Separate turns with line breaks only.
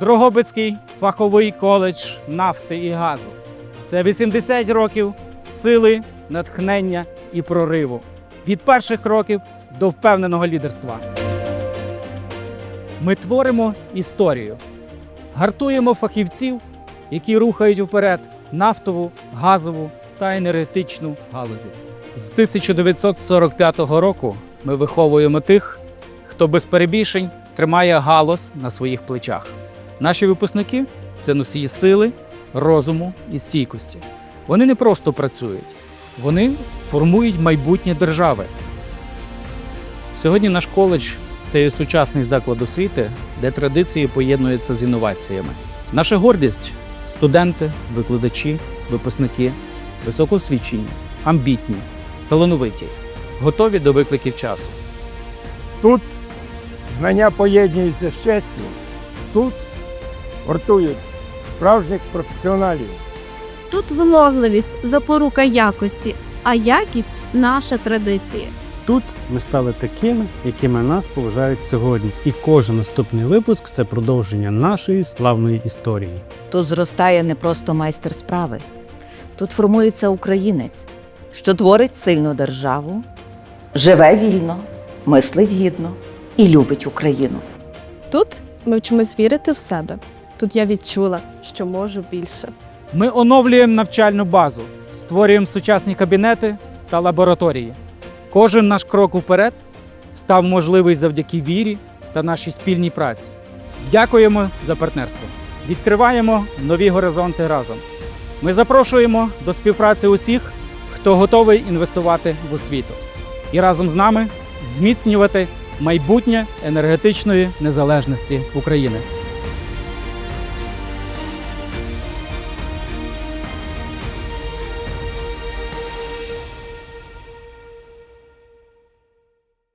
Дрогобицький фаховий коледж нафти і газу. Це 80 років сили, натхнення і прориву. Від перших кроків до впевненого лідерства. Ми творимо історію, гартуємо фахівців, які рухають вперед нафтову, газову та енергетичну галузі. З 1945 року ми виховуємо тих, хто без перебільшень тримає галузь на своїх плечах. Наші випускники це носії сили, розуму і стійкості. Вони не просто працюють, вони формують майбутнє держави. Сьогодні наш коледж це є сучасний заклад освіти, де традиції поєднуються з інноваціями. Наша гордість студенти, викладачі, випускники, високоосвічені, амбітні, талановиті, готові до викликів часу.
Тут знання поєднуються з честю. Тут гуртують справжніх професіоналів.
Тут вимогливість запорука якості, а якість наша традиція.
Тут ми стали такими, якими нас поважають сьогодні. І кожен наступний випуск це продовження нашої славної історії.
Тут зростає не просто майстер справи. Тут формується українець, що творить сильну державу, живе вільно, мислить гідно і любить Україну.
Тут ми вчимось вірити в себе. Тут я відчула, що можу більше.
Ми оновлюємо навчальну базу, створюємо сучасні кабінети та лабораторії. Кожен наш крок уперед став можливий завдяки вірі та нашій спільній праці. Дякуємо за партнерство. Відкриваємо нові горизонти разом. Ми запрошуємо до співпраці усіх, хто готовий інвестувати в освіту, і разом з нами зміцнювати майбутнє енергетичної незалежності України.